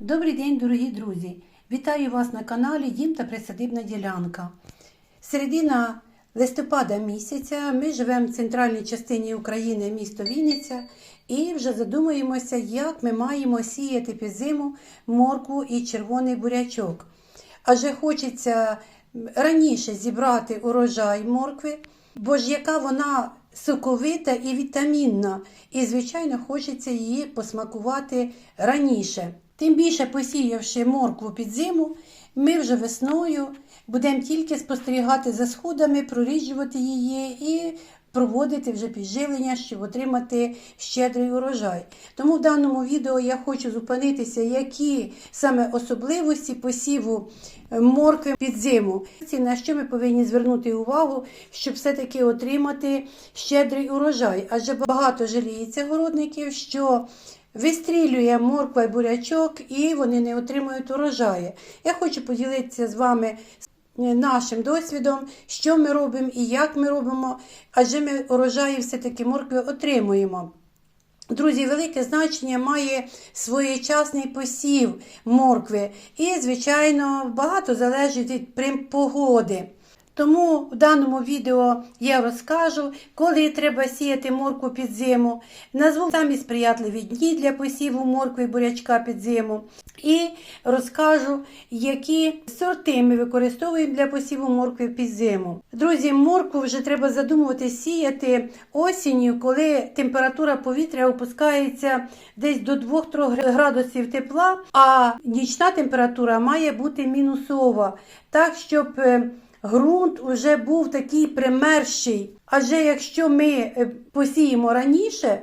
Добрий день, дорогі друзі! Вітаю вас на каналі Дім та Присадибна ділянка. Середина листопада місяця ми живемо в центральній частині України, місто Вінниця, і вже задумуємося, як ми маємо сіяти під зиму моркву і червоний бурячок. Адже хочеться раніше зібрати урожай моркви, бо ж яка вона соковита і вітамінна, і, звичайно, хочеться її посмакувати раніше. Тим більше, посіявши моркву під зиму, ми вже весною будемо тільки спостерігати за сходами, проріджувати її і проводити вже підживлення, щоб отримати щедрий урожай. Тому в даному відео я хочу зупинитися, які саме особливості посіву моркви під зиму. На що ми повинні звернути увагу, щоб все-таки отримати щедрий урожай. Адже багато жаліється городників, що Вистрілює морква і бурячок, і вони не отримують урожаю. Я хочу поділитися з вами нашим досвідом, що ми робимо і як ми робимо, адже ми урожаї все-таки моркви отримуємо. Друзі, велике значення має своєчасний посів моркви. І, звичайно, багато залежить від погоди. Тому в даному відео я розкажу, коли треба сіяти моркву під зиму, назву самі сприятливі дні для посіву моркви і бурячка під зиму. І розкажу, які сорти ми використовуємо для посіву моркви під зиму. Друзі, моркву вже треба задумувати сіяти осінню, коли температура повітря опускається десь до 2-3 градусів тепла, а нічна температура має бути мінусова. Так, щоб ґрунт вже був такий примерший. Адже якщо ми е, посіємо раніше,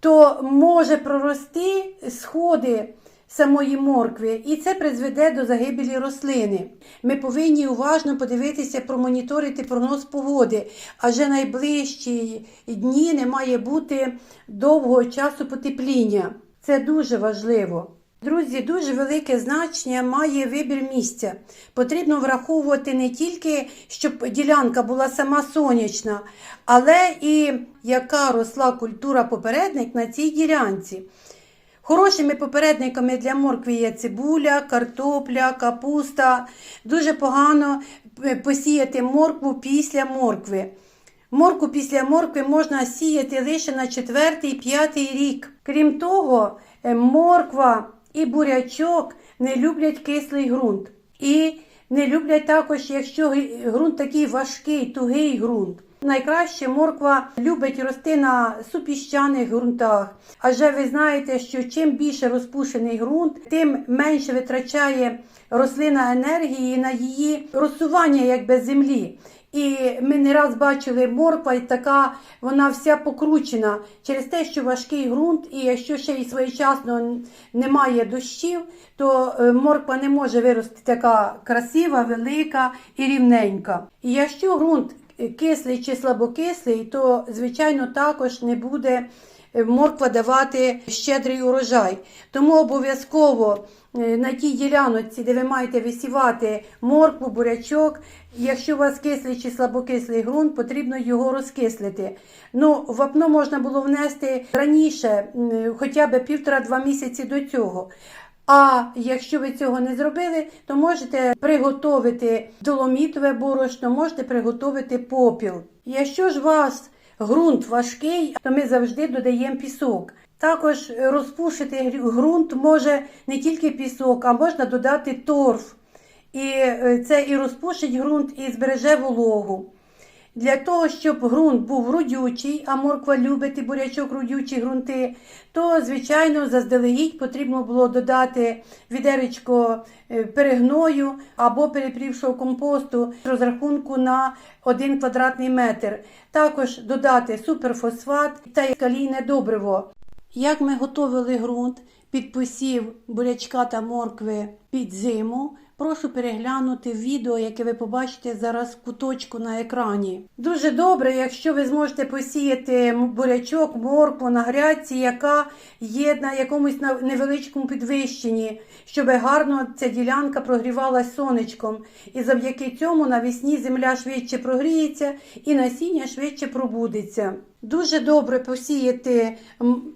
то може прорости сходи самої моркви, і це призведе до загибелі рослини. Ми повинні уважно подивитися, промоніторити прогноз погоди, адже найближчі дні не має бути довгого часу потепління. Це дуже важливо. Друзі, дуже велике значення має вибір місця. Потрібно враховувати не тільки, щоб ділянка була сама сонячна, але і яка росла культура попередник на цій ділянці. Хорошими попередниками для моркви є цибуля, картопля, капуста. Дуже погано е, посіяти моркву після моркви. Морку після моркви можна сіяти лише на 4-5 рік. Крім того, е, морква і бурячок не люблять кислий ґрунт. І не люблять також, якщо ґрунт такий важкий, тугий ґрунт. Найкраще морква любить рости на супіщаних ґрунтах. Адже ви знаєте, що чим більше розпушений ґрунт, тим менше витрачає рослина енергії на її розсування як без землі. І ми не раз бачили морква, і така вона вся покручена через те, що важкий ґрунт, і якщо ще й своєчасно немає дощів, то е, морква не може вирости така красива, велика і рівненька. І якщо ґрунт кислий чи слабокислий, то звичайно також не буде морква давати щедрий урожай. Тому обов'язково е, на тій діляночці, де ви маєте висівати моркву, бурячок, якщо у вас кислий чи слабокислий ґрунт, потрібно його розкислити. Ну, Вапно можна було внести раніше, хоча б півтора-два місяці до цього. А якщо ви цього не зробили, то можете приготувати доломітове борошно, можете приготувати попіл. Якщо ж вас ґрунт важкий, то ми завжди додаємо пісок. Також розпушити ґрунт може не тільки пісок, а можна додати торф. І е, це і розпушить ґрунт, і збереже вологу. Для того, щоб ґрунт був родючий, а морква любить і бурячок родючі ґрунти, то, звичайно, заздалегідь потрібно було додати відеречко е, перегною або перепрівшого компосту розрахунку на 1 квадратний метр. Також додати суперфосфат та калійне добриво. Як ми готували ґрунт під посів бурячка та моркви під зиму, Прошу переглянути відео, яке ви побачите зараз в куточку на екрані. Дуже добре, якщо ви зможете посіяти бурячок, моркву на грядці, яка є на якомусь невеличкому підвищенні, щоб гарно ця ділянка прогрівалась сонечком. І завдяки цьому навесні земля швидше прогріється і насіння швидше пробудеться. Дуже добре посіяти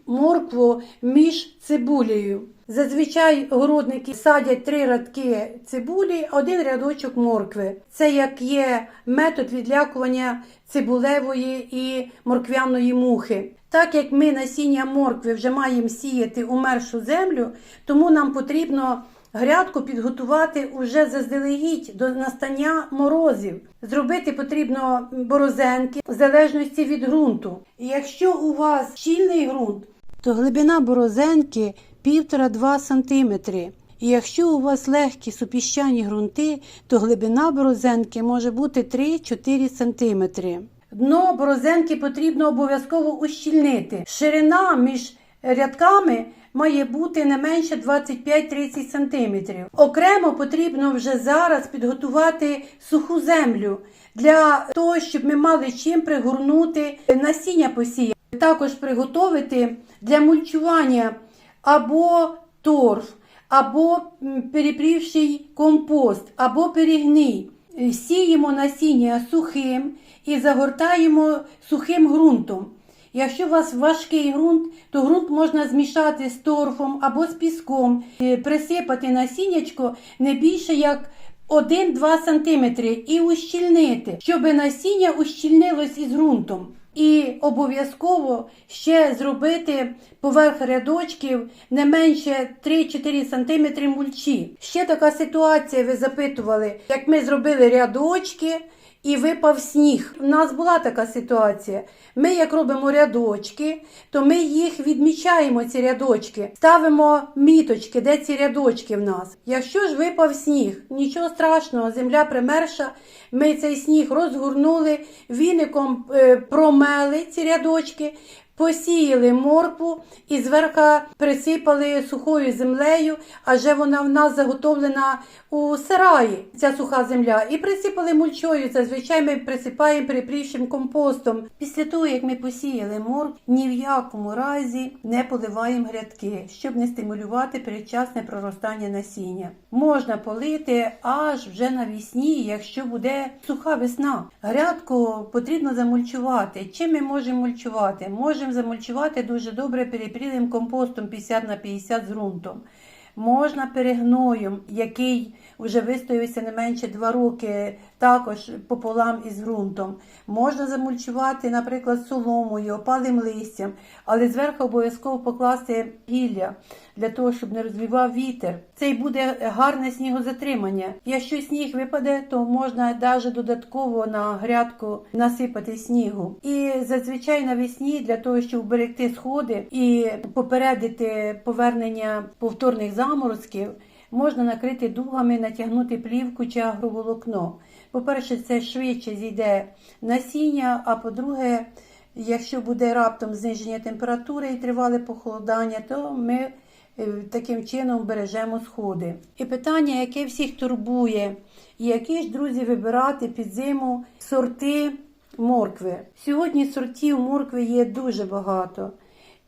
моркву між цибулею. Зазвичай городники садять три радки цибулі, один рядочок моркви. Це як є метод відлякування цибулевої і морквяної мухи. Так як ми насіння моркви вже маємо сіяти у мершу землю, тому нам потрібно грядку підготувати уже заздалегідь до настання морозів. Зробити потрібно борозенки в залежності від ґрунту. Якщо у вас щільний ґрунт, то глибина борозенки 1,5-2 см. І якщо у вас легкі супіщані ґрунти, то глибина борозенки може бути 3-4 см. Дно борозенки потрібно обов'язково ущільнити. Ширина між рядками має бути не менше 25-30 см. Окремо потрібно вже зараз підготувати суху землю для того, щоб ми мали чим пригорнути насіння посіяти. Також приготувати для мульчування або торф, або перепрівший компост, або перегній. Е, Сіємо насіння сухим і загортаємо сухим ґрунтом. Якщо у вас важкий ґрунт, то ґрунт можна змішати з торфом або з піском, е, присипати насіннячко не більше як 1-2 см і ущільнити, щоб насіння ущільнилось із ґрунтом. І обов'язково ще зробити поверх рядочків не менше 3-4 см мульчі. Ще така ситуація, ви запитували, як ми зробили рядочки і випав сніг. У нас була така ситуація. Ми, як робимо рядочки, то ми їх відмічаємо, ці рядочки, ставимо міточки, де ці рядочки в нас. Якщо ж випав сніг, нічого страшного, земля примерша, ми цей сніг розгорнули, віником е, промели ці рядочки. Посіяли моркву і зверху присипали сухою землею, адже вона в нас заготовлена у сараї, ця суха земля, і присипали мульчою. Зазвичай ми присипаємо припрівшим компостом. Після того, як ми посіяли моркву, ні в якому разі не поливаємо грядки, щоб не стимулювати передчасне проростання насіння. Можна полити аж вже навесні, якщо буде суха весна. Грядку потрібно замульчувати. Чим ми можемо мульчувати? Можемо замульчувати дуже добре перепрілим компостом 50 на 50 з ґрунтом. Можна перегноєм, який вже вистоявся не менше 2 роки, також пополам із ґрунтом. Можна замульчувати, наприклад, соломою, опалим листям, але зверху обов'язково покласти гілля для того, щоб не розвівав вітер. Це й буде гарне снігозатримання. Якщо сніг випаде, то можна навіть додатково на грядку насипати снігу. І зазвичай навесні для того, щоб вберегти сходи і попередити повернення повторних заморозків, можна накрити дугами, натягнути плівку чи агроволокно. По-перше, це швидше зійде насіння, а по-друге, якщо буде раптом зниження температури і тривале похолодання, то ми е, таким чином бережемо сходи. І питання, яке всіх турбує, які ж, друзі, вибирати під зиму сорти моркви. Сьогодні сортів моркви є дуже багато.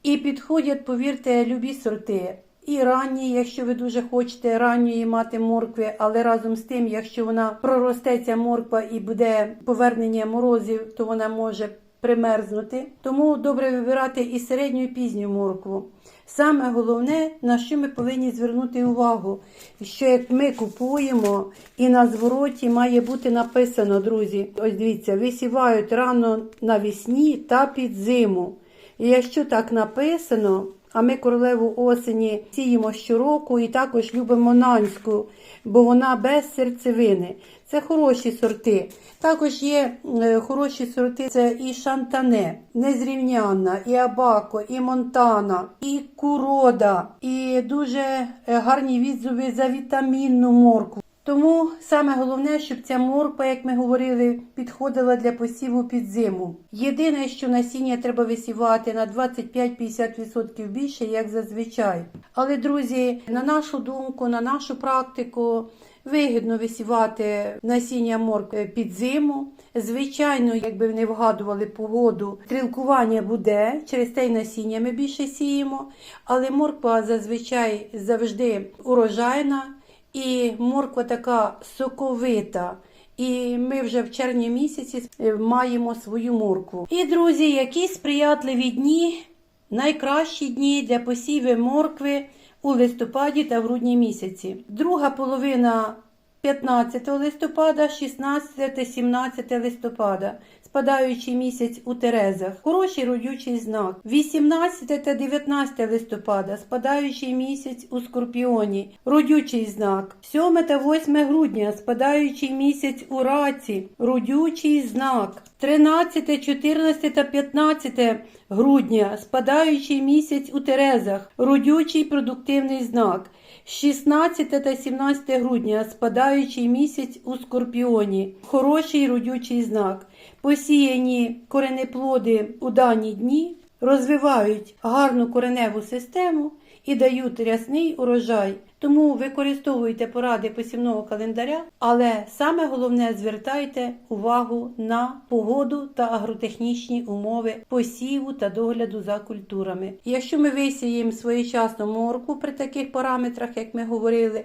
І підходять, повірте, любі сорти. І ранні, якщо ви дуже хочете ранньої мати моркви, але разом з тим, якщо вона проростеться морква і буде повернення морозів, то вона може примерзнути. Тому добре вибирати і середню, і пізню моркву. Саме головне, на що ми повинні звернути увагу, що як ми купуємо, і на звороті має бути написано, друзі, ось дивіться, висівають рано навесні та під зиму. І якщо так написано, а ми королеву осені сіємо щороку і також любимо нанську, бо вона без серцевини. Це хороші сорти. Також є е, хороші сорти, це і шантане, незрівнянна, і абако, і монтана, і курода, і дуже е, гарні відзови за вітамінну моркву. Тому саме головне, щоб ця морква, як ми говорили, підходила для посіву під зиму. Єдине, що насіння треба висівати на 25-50% більше, як зазвичай. Але, друзі, на нашу думку, на нашу практику, вигідно висівати насіння моркви під зиму. Звичайно, якби не вгадували погоду, стрілкування буде, через те й насіння ми більше сіємо, але морква зазвичай завжди урожайна. І морква така соковита І ми вже в червні місяці е, маємо свою моркву. І, друзі, які сприятливі дні, найкращі дні для посіву моркви у листопаді та грудні місяці. Друга половина 15 листопада, 16 та 17 листопада, спадаючий місяць у Терезах, хороший родючий знак. 18 та 19 листопада, спадаючий місяць у Скорпіоні, родючий знак. 7 та 8 грудня, спадаючий місяць у Раці, родючий знак. 13, 14 та 15 грудня, спадаючий місяць у Терезах, родючий продуктивний знак. 16 та 17 грудня спадаючий місяць у Скорпіоні. Хороший родючий знак. Посіяні коренеплоди у дані дні розвивають гарну кореневу систему і дають рясний урожай. Тому використовуйте поради посівного календаря, але саме головне звертайте увагу на погоду та агротехнічні умови посіву та догляду за культурами. Якщо ми висіємо своєчасно морку при таких параметрах, як ми говорили,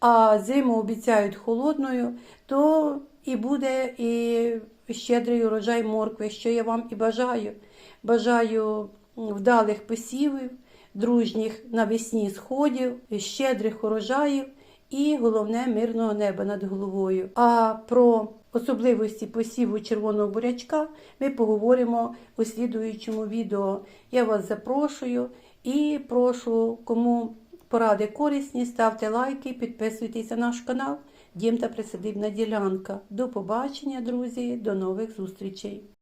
а зиму обіцяють холодною, то і буде і щедрий урожай моркви, що я вам і бажаю. Бажаю вдалих посівів, дружніх навесні сходів, щедрих урожаїв і головне мирного неба над головою. А про особливості посіву червоного бурячка ми поговоримо у слідуючому відео. Я вас запрошую і прошу, кому поради корисні, ставте лайки, підписуйтесь на наш канал. Дім та присадибна ділянка. До побачення, друзі, до нових зустрічей!